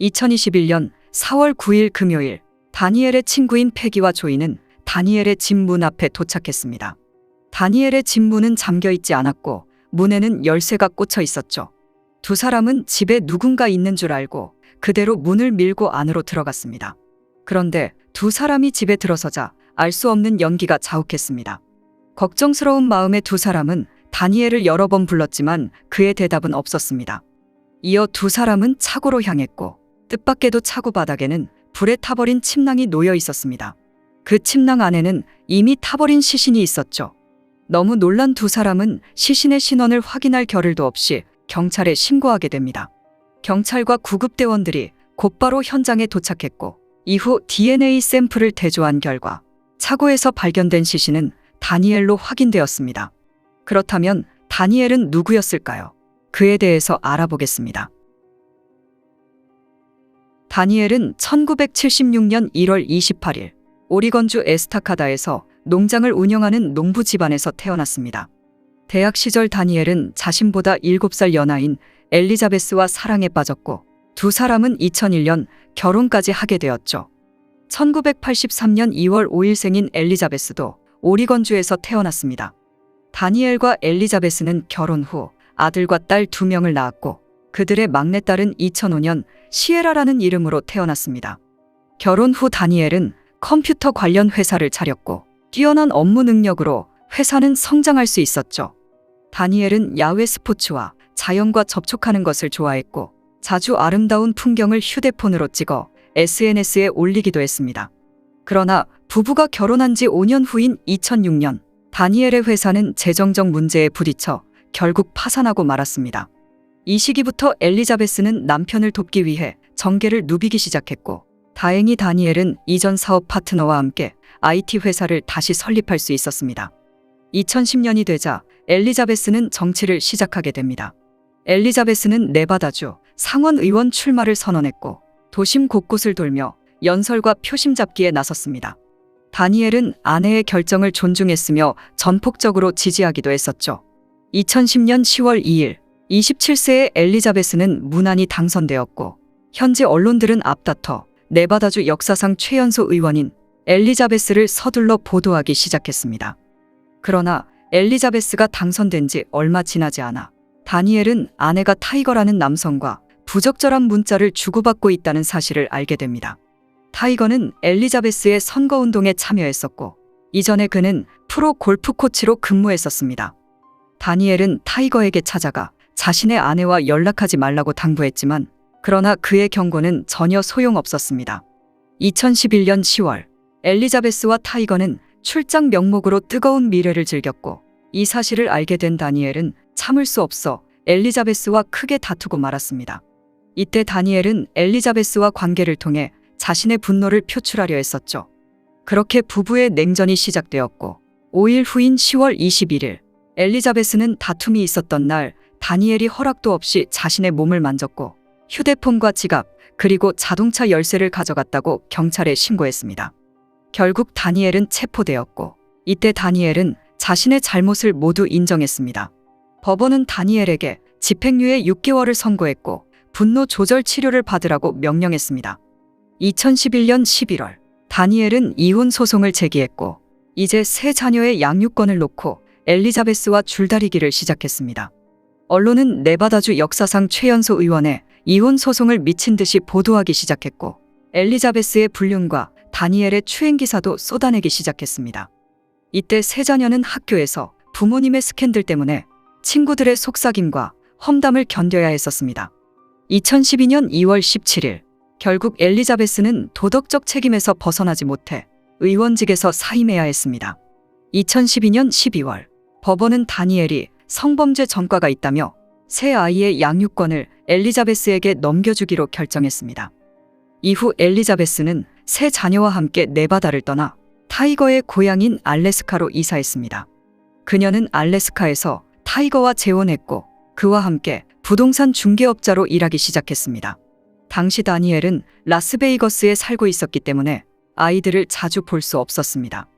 2021년 4월 9일 금요일 다니엘의 친구인 패기와 조이는 다니엘의 집 문 앞에 도착했습니다. 다니엘의 집 문은 잠겨 있지 않았고 문에는 열쇠가 꽂혀 있었죠. 두 사람은 집에 누군가 있는 줄 알고 그대로 문을 밀고 안으로 들어갔습니다. 그런데 두 사람이 집에 들어서자 알 수 없는 연기가 자욱했습니다. 걱정스러운 마음의 두 사람은 다니엘을 여러 번 불렀지만 그의 대답은 없었습니다. 이어 두 사람은 차고로 향했고 뜻밖에도 차고 바닥에는 불에 타버린 침낭이 놓여 있었습니다. 그 침낭 안에는 이미 타버린 시신이 있었죠. 너무 놀란 두 사람은 시신의 신원을 확인할 겨를도 없이 경찰에 신고하게 됩니다. 경찰과 구급대원들이 곧바로 현장에 도착했고 이후 DNA 샘플을 대조한 결과 차고에서 발견된 시신은 다니엘로 확인되었습니다. 그렇다면 다니엘은 누구였을까요? 그에 대해서 알아보겠습니다. 다니엘은 1976년 1월 28일 오리건주 에스타카다에서 농장을 운영하는 농부 집안에서 태어났습니다. 대학 시절 다니엘은 자신보다 7살 연하인 엘리자베스와 사랑에 빠졌고 두 사람은 2001년 결혼까지 하게 되었죠. 1983년 2월 5일 생인 엘리자베스도 오리건주에서 태어났습니다. 다니엘과 엘리자베스는 결혼 후 아들과 딸 두 명을 낳았고 그들의 막내딸은 2005년 시에라라는 이름으로 태어났습니다. 결혼 후 다니엘은 컴퓨터 관련 회사를 차렸고 뛰어난 업무 능력으로 회사는 성장할 수 있었죠. 다니엘은 야외 스포츠와 자연과 접촉하는 것을 좋아했고 자주 아름다운 풍경을 휴대폰으로 찍어 SNS에 올리기도 했습니다. 그러나 부부가 결혼한 지 5년 후인 2006년 다니엘의 회사는 재정적 문제에 부딪혀 결국 파산하고 말았습니다. 이 시기부터 엘리자베스는 남편을 돕기 위해 정계를 누비기 시작했고 다행히 다니엘은 이전 사업 파트너와 함께 IT 회사를 다시 설립할 수 있었습니다. 2010년이 되자 엘리자베스는 정치를 시작하게 됩니다. 엘리자베스는 네바다주 상원 의원 출마를 선언했고 도심 곳곳을 돌며 연설과 표심 잡기에 나섰습니다. 다니엘은 아내의 결정을 존중했으며 전폭적으로 지지하기도 했었죠. 2010년 10월 2일 27세의 엘리자베스는 무난히 당선되었고 현지 언론들은 앞다퉈 네바다주 역사상 최연소 의원인 엘리자베스를 서둘러 보도하기 시작했습니다. 그러나 엘리자베스가 당선된 지 얼마 지나지 않아 다니엘은 아내가 타이거라는 남성과 부적절한 문자를 주고받고 있다는 사실을 알게 됩니다. 타이거는 엘리자베스의 선거운동에 참여했었고 이전에 그는 프로 골프 코치로 근무했었습니다. 다니엘은 타이거에게 찾아가 자신의 아내와 연락하지 말라고 당부했지만 그러나 그의 경고는 전혀 소용없었습니다. 2011년 10월 엘리자베스와 타이거는 출장 명목으로 뜨거운 미래를 즐겼고 이 사실을 알게 된 다니엘은 참을 수 없어 엘리자베스와 크게 다투고 말았습니다. 이때 다니엘은 엘리자베스와 관계를 통해 자신의 분노를 표출하려 했었죠. 그렇게 부부의 냉전이 시작되었고 5일 후인 10월 21일 엘리자베스는 다툼이 있었던 날 다니엘이 허락도 없이 자신의 몸을 만졌고 휴대폰과 지갑 그리고 자동차 열쇠를 가져갔다고 경찰에 신고했습니다. 결국 다니엘은 체포되었고 이때 다니엘은 자신의 잘못을 모두 인정했습니다. 법원은 다니엘에게 집행유예 6개월을 선고했고 분노 조절 치료를 받으라고 명령했습니다. 2011년 11월 다니엘은 이혼 소송을 제기했고 이제 세 자녀의 양육권을 놓고 엘리자베스와 줄다리기를 시작했습니다. 언론은 네바다주 역사상 최연소 의원의 이혼 소송을 미친 듯이 보도하기 시작했고 엘리자베스의 불륜과 다니엘의 추행 기사도 쏟아내기 시작했습니다. 이때 세 자녀는 학교에서 부모님의 스캔들 때문에 친구들의 속삭임과 험담을 견뎌야 했었습니다. 2012년 2월 17일 결국 엘리자베스는 도덕적 책임에서 벗어나지 못해 의원직에서 사임해야 했습니다. 2012년 12월 법원은 다니엘이 성범죄 전과가 있다며 새 아이의 양육권을 엘리자베스에게 넘겨주기로 결정했습니다. 이후 엘리자베스는 새 자녀와 함께 네바다를 떠나 타이거의 고향인 알래스카로 이사했습니다. 그녀는 알래스카에서 타이거와 재혼했고 그와 함께 부동산 중개업자로 일하기 시작했습니다. 당시 다니엘은 라스베이거스에 살고 있었기 때문에 아이들을 자주 볼 수 없었습니다.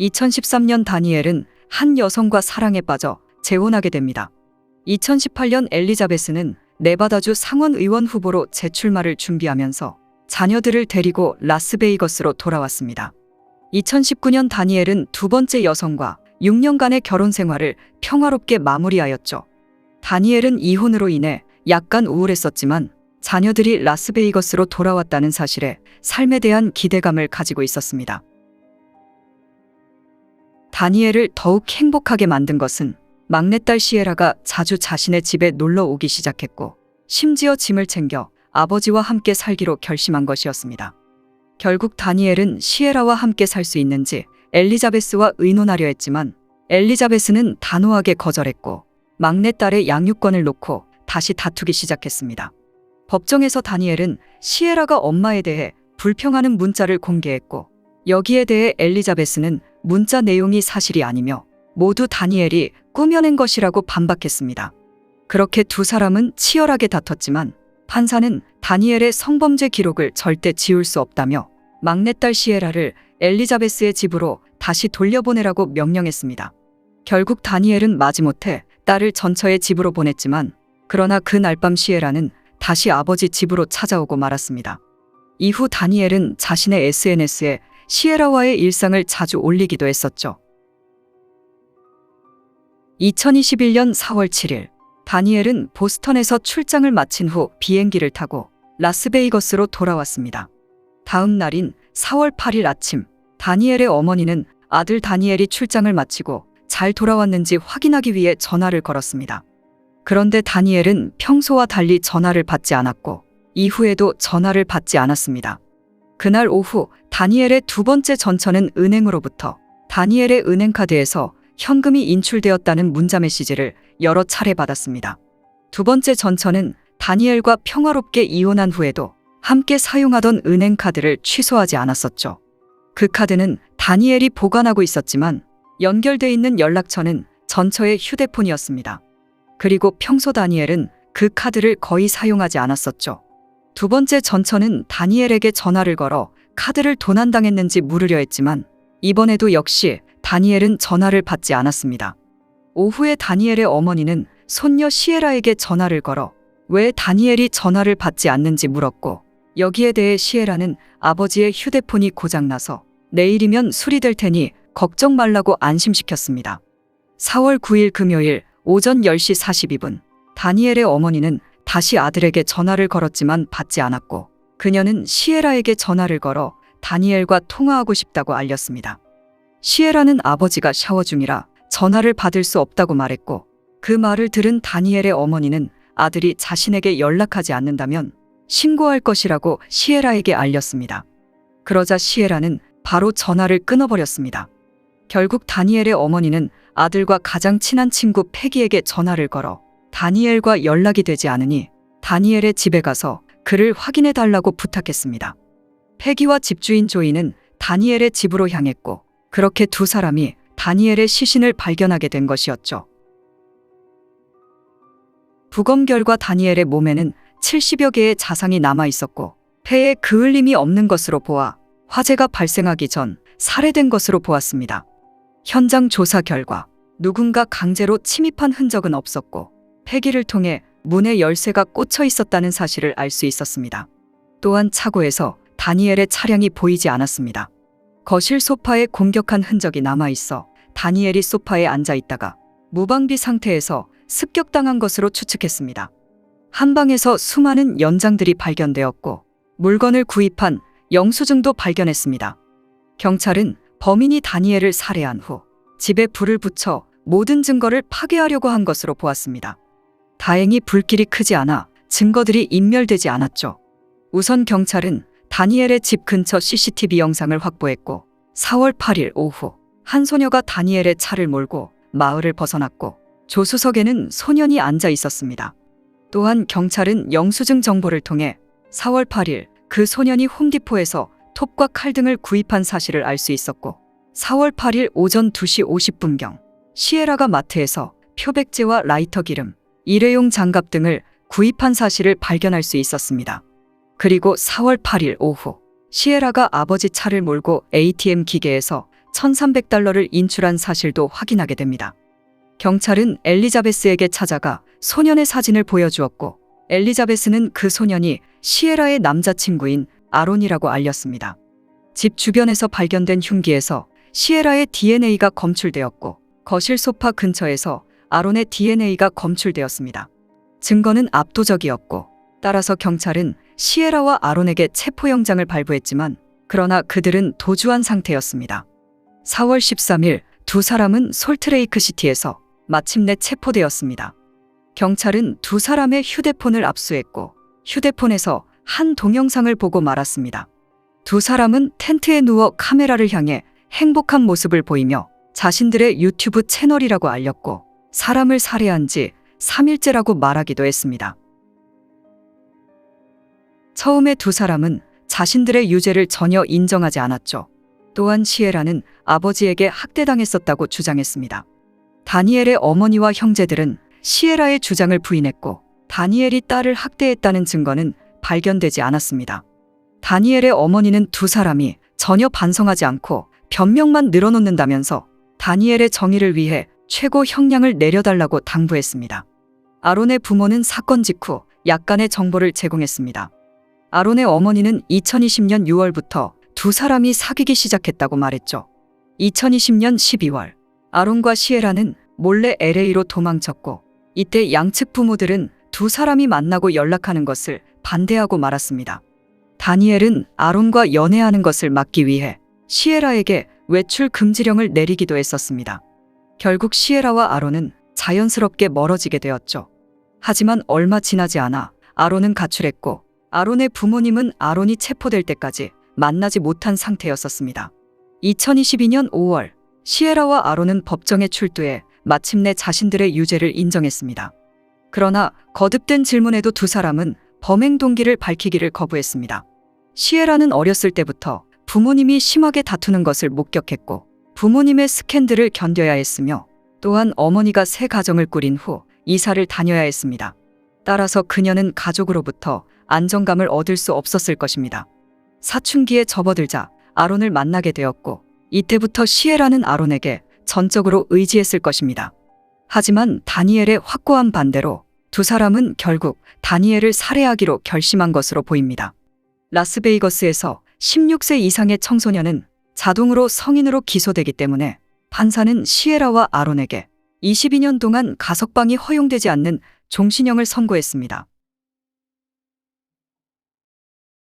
2013년 다니엘은 한 여성과 사랑에 빠져 재혼하게 됩니다. 2018년 엘리자베스는 네바다주 상원 의원 후보로 재출마를 준비하면서 자녀들을 데리고 라스베이거스로 돌아왔습니다. 2019년 다니엘은 두 번째 여성과 6년간의 결혼 생활을 평화롭게 마무리하였죠. 다니엘은 이혼으로 인해 약간 우울했었지만 자녀들이 라스베이거스로 돌아왔다는 사실에 삶에 대한 기대감을 가지고 있었습니다. 다니엘을 더욱 행복하게 만든 것은 막내딸 시에라가 자주 자신의 집에 놀러 오기 시작했고, 심지어 짐을 챙겨 아버지와 함께 살기로 결심한 것이었습니다. 결국 다니엘은 시에라와 함께 살 수 있는지 엘리자베스와 의논하려 했지만 엘리자베스는 단호하게 거절했고 막내딸의 양육권을 놓고 다시 다투기 시작했습니다. 법정에서 다니엘은 시에라가 엄마에 대해 불평하는 문자를 공개했고 여기에 대해 엘리자베스는 문자 내용이 사실이 아니며 모두 다니엘이 꾸며낸 것이라고 반박했습니다. 그렇게 두 사람은 치열하게 다퉜지만 판사는 다니엘의 성범죄 기록을 절대 지울 수 없다며 막내딸 시에라를 엘리자베스의 집으로 다시 돌려보내라고 명령했습니다. 결국 다니엘은 마지못해 딸을 전처의 집으로 보냈지만 그러나 그날 밤 시에라는 다시 아버지 집으로 찾아오고 말았습니다. 이후 다니엘은 자신의 SNS에 시에라와의 일상을 자주 올리기도 했었죠. 2021년 4월 7일 다니엘은 보스턴에서 출장을 마친 후 비행기를 타고 라스베이거스로 돌아왔습니다. 다음 날인 4월 8일 아침 다니엘의 어머니는 아들 다니엘이 출장을 마치고 잘 돌아왔는지 확인하기 위해 전화를 걸었습니다. 그런데 다니엘은 평소와 달리 전화를 받지 않았고 이후에도 전화를 받지 않았습니다. 그날 오후 다니엘의 두 번째 전처는 은행으로부터 다니엘의 은행카드에서 현금이 인출되었다는 문자 메시지를 여러 차례 받았습니다. 두 번째 전처는 다니엘과 평화롭게 이혼한 후에도 함께 사용하던 은행 카드를 취소하지 않았었죠. 그 카드는 다니엘이 보관하고 있었지만 연결돼 있는 연락처는 전처의 휴대폰이었습니다. 그리고 평소 다니엘은 그 카드를 거의 사용하지 않았었죠. 두 번째 전처는 다니엘에게 전화를 걸어 카드를 도난당했는지 물으려 했지만 이번에도 역시 다니엘은 전화를 받지 않았습니다. 오후에 다니엘의 어머니는 손녀 시에라에게 전화를 걸어 왜 다니엘이 전화를 받지 않는지 물었고 여기에 대해 시에라는 아버지의 휴대폰이 고장나서 내일이면 수리될 테니 걱정 말라고 안심시켰습니다. 4월 9일 금요일 오전 10시 42분 다니엘의 어머니는 다시 아들에게 전화를 걸었지만 받지 않았고 그녀는 시에라에게 전화를 걸어 다니엘과 통화하고 싶다고 알렸습니다. 시에라는 아버지가 샤워 중이라 전화를 받을 수 없다고 말했고 그 말을 들은 다니엘의 어머니는 아들이 자신에게 연락하지 않는다면 신고할 것이라고 시에라에게 알렸습니다. 그러자 시에라는 바로 전화를 끊어버렸습니다. 결국 다니엘의 어머니는 아들과 가장 친한 친구 패기에게 전화를 걸어 다니엘과 연락이 되지 않으니 다니엘의 집에 가서 그를 확인해 달라고 부탁했습니다. 패기와 집주인 조이는 다니엘의 집으로 향했고 그렇게 두 사람이 다니엘의 시신을 발견하게 된 것이었죠. 부검 결과 다니엘의 몸에는 70여 개의 자상이 남아 있었고 폐에 그을림이 없는 것으로 보아 화재가 발생하기 전 살해된 것으로 보았습니다. 현장 조사 결과 누군가 강제로 침입한 흔적은 없었고 폐기를 통해 문에 열쇠가 꽂혀 있었다는 사실을 알 수 있었습니다. 또한 차고에서 다니엘의 차량이 보이지 않았습니다. 거실 소파에 공격한 흔적이 남아 있어 다니엘이 소파에 앉아 있다가 무방비 상태에서 습격당한 것으로 추측했습니다. 한 방에서 수많은 연장들이 발견되었고 물건을 구입한 영수증도 발견했습니다. 경찰은 범인이 다니엘을 살해한 후 집에 불을 붙여 모든 증거를 파괴하려고 한 것으로 보았습니다. 다행히 불길이 크지 않아 증거들이 인멸되지 않았죠. 우선 경찰은 다니엘의 집 근처 CCTV 영상을 확보했고 4월 8일 오후 한 소녀가 다니엘의 차를 몰고 마을을 벗어났고 조수석에는 소년이 앉아 있었습니다. 또한 경찰은 영수증 정보를 통해 4월 8일 그 소년이 홈디포에서 톱과 칼 등을 구입한 사실을 알 수 있었고 4월 8일 오전 2시 50분경 시에라가 마트에서 표백제와 라이터 기름, 일회용 장갑 등을 구입한 사실을 발견할 수 있었습니다. 그리고 4월 8일 오후 시에라가 아버지 차를 몰고 ATM 기계에서 1,300달러를 인출한 사실도 확인하게 됩니다. 경찰은 엘리자베스에게 찾아가 소년의 사진을 보여주었고 엘리자베스는 그 소년이 시에라의 남자친구인 아론이라고 알렸습니다. 집 주변에서 발견된 흉기에서 시에라의 DNA가 검출되었고 거실 소파 근처에서 아론의 DNA가 검출되었습니다. 증거는 압도적이었고 따라서 경찰은 시에라와 아론에게 체포영장을 발부했지만 그러나 그들은 도주한 상태였습니다. 4월 13일 두 사람은 솔트레이크 시티에서 마침내 체포되었습니다. 경찰은 두 사람의 휴대폰을 압수했고 휴대폰에서 한 동영상을 보고 말았습니다. 두 사람은 텐트에 누워 카메라를 향해 행복한 모습을 보이며 자신들의 유튜브 채널이라고 알렸고 사람을 살해한 지 3일째라고 말하기도 했습니다. 처음에 두 사람은 자신들의 유죄를 전혀 인정하지 않았죠. 또한 시에라는 아버지에게 학대당했었다고 주장했습니다. 다니엘의 어머니와 형제들은 시에라의 주장을 부인했고 다니엘이 딸을 학대했다는 증거는 발견되지 않았습니다. 다니엘의 어머니는 두 사람이 전혀 반성하지 않고 변명만 늘어놓는다면서 다니엘의 정의를 위해 최고 형량을 내려달라고 당부했습니다. 아론의 부모는 사건 직후 약간의 정보를 제공했습니다. 아론의 어머니는 2020년 6월부터 두 사람이 사귀기 시작했다고 말했죠. 2020년 12월, 아론과 시에라는 몰래 LA로 도망쳤고, 이때 양측 부모들은 두 사람이 만나고 연락하는 것을 반대하고 말았습니다. 다니엘은 아론과 연애하는 것을 막기 위해 시에라에게 외출 금지령을 내리기도 했었습니다. 결국 시에라와 아론은 자연스럽게 멀어지게 되었죠. 하지만 얼마 지나지 않아 아론은 가출했고 아론의 부모님은 아론이 체포될 때까지 만나지 못한 상태였었습니다. 2022년 5월 시에라와 아론은 법정에 출두해 마침내 자신들의 유죄를 인정했습니다. 그러나 거듭된 질문에도 두 사람은 범행 동기를 밝히기를 거부했습니다. 시에라는 어렸을 때부터 부모님이 심하게 다투는 것을 목격했고 부모님의 스캔들을 견뎌야 했으며 또한 어머니가 새 가정을 꾸린 후 이사를 다녀야 했습니다. 따라서 그녀는 가족으로부터 안정감을 얻을 수 없었을 것입니다. 사춘기에 접어들자 아론을 만나게 되었고 이때부터 시에라는 아론에게 전적으로 의지했을 것입니다. 하지만 다니엘의 확고한 반대로 두 사람은 결국 다니엘을 살해하기로 결심한 것으로 보입니다. 라스베이거스에서 16세 이상의 청소년은 자동으로 성인으로 기소되기 때문에 판사는 시에라와 아론에게 22년 동안 가석방이 허용되지 않는 종신형을 선고했습니다.